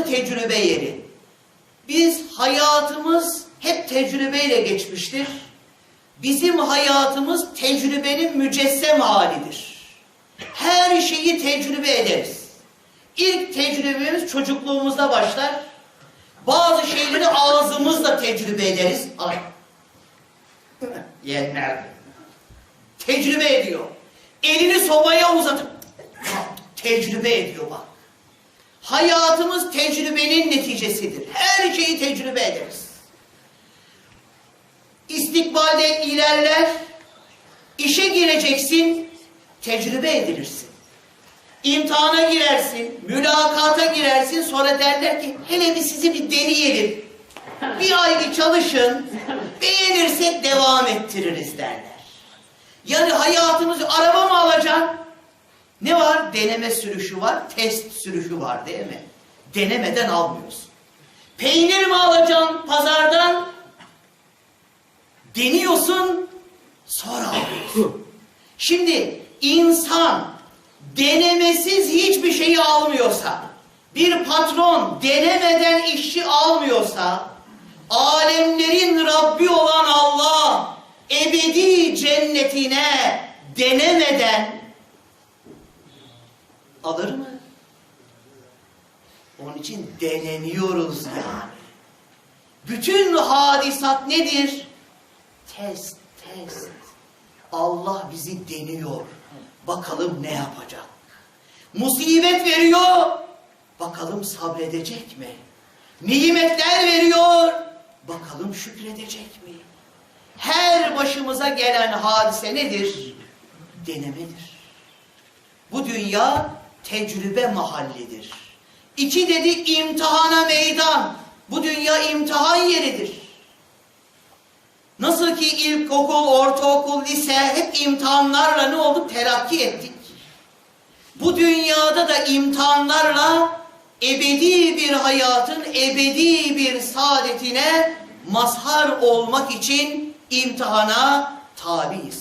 Burası tecrübe yeri. Biz hayatımız hep tecrübeyle geçmiştir. Bizim hayatımız tecrübenin mücessem halidir. Her şeyi tecrübe ederiz. İlk tecrübemiz çocukluğumuzda başlar. Bazı şeyleri ağzımızla tecrübe ederiz. Ay. Yenler. Tecrübe ediyor. Elini sobaya uzatıp tecrübe ediyor bak. Hayatımız tecrübenin neticesidir. Her şeyi tecrübe ederiz. İstikbalde ilerler, işe gireceksin, tecrübe edilirsin. İmtihana girersin, mülakata girersin, sonra derler ki hele bir sizi bir deneyelim. Bir ay bir çalışın, beğenirsek devam ettiririz derler. Yani hayatımızı araba? Ne var? Deneme sürüşü var, test sürüşü var değil mi? Denemeden almıyorsun. Peynir mi alacaksın pazardan? Deniyorsun, sonra alıyorsun. Şimdi insan denemesiz hiçbir şeyi almıyorsa, bir patron denemeden işçi almıyorsa, alemlerin Rabbi olan Allah ebedi cennetine denemeden alır mı? Onun için deneniyoruz yani. Bütün hadisat nedir? Test, test. Allah bizi deniyor. Bakalım ne yapacak? Musibet veriyor. Bakalım sabredecek mi? Nimetler veriyor. Bakalım şükredecek mi? Her başımıza gelen hadise nedir? Denemedir. Bu dünya tecrübe mahallidir. İki dedi imtihana meydan. Bu dünya imtihan yeridir. Nasıl ki ilkokul, ortaokul, lise hep imtihanlarla ne oldu? Terakki ettik. Bu dünyada da imtihanlarla ebedi bir hayatın ebedi bir saadetine mazhar olmak için imtihana tabiiz.